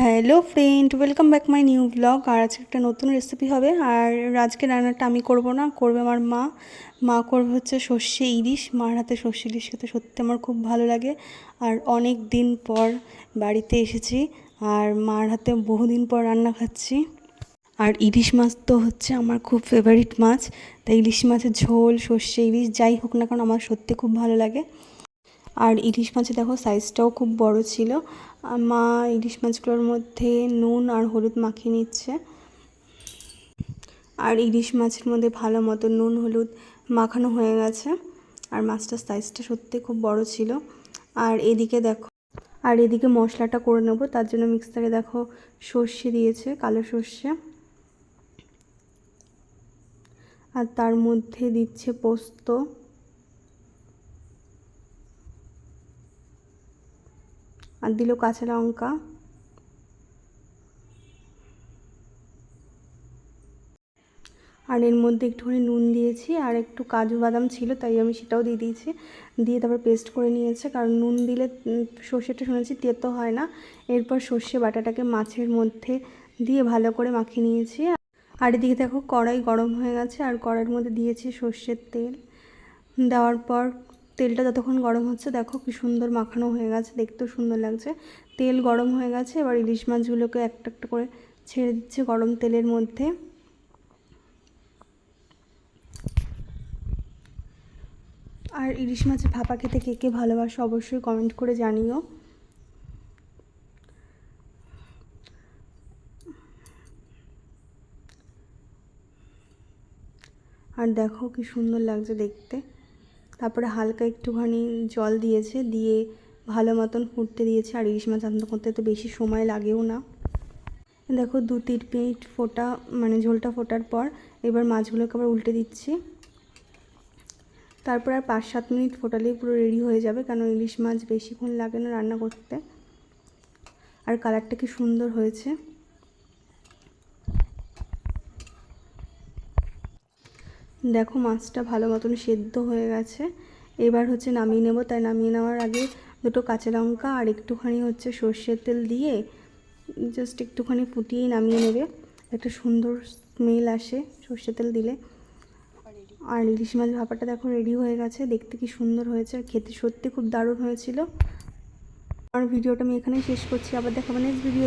Hello friend welcome back my new blog আর আজকে একটা নতুন রেসিপি হবে। আর আজকে রান্নাটা আমি করব না। করবে আমার মা। মা করবে হচ্ছে সর্ষে ইলিশ। মার হাতে সর্ষে ইলিশ খেতে সত্যি আমার খুব ভালো লাগে। আর অনেক দিন পর বাড়িতে এসেছি। আর মার হাতে বহুদিন পর রান্না খাচ্ছি। আর ইলিশ মাছ তো হচ্ছে আমার খুব ফেভারিট মাছ। তাই ইলিশ মাছের ঝোল, সর্ষে ইলিশ যাই হোক না কারণ আমার সত্যি খুব ভালো লাগে। আর ইলিশ মাছে দেখো সাইজটাও খুব বড় ছিল। মা ইলিশ মাছগুলোর মধ্যে নুন আর হলুদ মাখিয়ে নিচ্ছে। আর ইলিশ মাছের মধ্যে ভালো মতো নুন, হলুদ মাখানো হয়ে গেছে। আর মাছটার সাইজটা সত্যি খুব বড় ছিল। আর এদিকে দেখো, আর এদিকে মশলাটা করে নেব। তার জন্য মিক্সারে দেখো সর্ষে দিয়েছে, কালো সর্ষে। আর তার মধ্যে দিচ্ছে পোস্ত। আর দিল কাঁচা লঙ্কা। আর এর মধ্যে একটুখানি নুন দিয়েছি আর একটু কাজু বাদাম ছিল, তাই আমি সেটাও দিয়ে দিয়েছি। দিয়ে তারপর পেস্ট করে নিয়েছে, কারণ নুন দিলে সর্ষেটা শুনেছি তেতো হয় না। এরপর সর্ষে বাটাটাকে মাছের মধ্যে দিয়ে ভালো করে মাখিয়ে নিয়েছি। আর এদিকে দেখো কড়াই গরম হয়ে গেছে, আর কড়াইয়ের মধ্যে দিয়েছি সর্ষের তেল। দেওয়ার পর তেলটা যতক্ষণ গরম হচ্ছে, দেখো কি সুন্দর মাখানো হয়ে গেছে, দেখতেও সুন্দর লাগছে। তেল গরম হয়ে গেছে, এবার ইলিশ মাছগুলোকে একটা একটা করে ছেড়ে দিচ্ছে গরম তেলের মধ্যে। আর ইলিশ মাছের ভাপা খেতে কে কে ভালোবাসো অবশ্যই কমেন্ট করে জানিও। আর দেখো কি সুন্দর লাগছে দেখতে। তারপরে হালকা একটুখানি জল দিয়েছে, দিয়ে ভালো মতন ফুটতে দিয়েছে। আর ইলিশ মাছ রান্না করতে তো বেশি সময় লাগেও না। দেখো দু তিন মিনিট ফোটা মানে ঝোলটা ফোটার পর এবার মাছগুলোকে আবার উল্টে দিচ্ছি। তারপর আর পাঁচ সাত মিনিট ফোটালেই পুরো রেডি হয়ে যাবে, কারণ ইলিশ মাছ বেশিক্ষণ লাগে না রান্না করতে। আর কালারটা কি সুন্দর হয়েছে। দেখো মাছটা ভালো মতন সেদ্ধ হয়ে গেছে। এবার হচ্ছে নামিয়ে নেব। তাই নামিয়ে নেওয়ার আগে দুটো কাঁচা লঙ্কা আর একটুখানি হচ্ছে সর্ষের তেল দিয়ে জাস্ট একটুখানি ফুটিয়েই নামিয়ে নেবে। একটা সুন্দর স্মেল আসে সর্ষের তেল দিলে। আর ইলিশ মাছ ভাপাটা দেখো রেডি হয়ে গেছে। দেখতে কি সুন্দর হয়েছে আর খেতে সত্যি খুব দারুণ হয়েছিল। আর ভিডিওটা আমি এখানেই শেষ করছি। আবার দেখাবো নেক্সট ভিডিও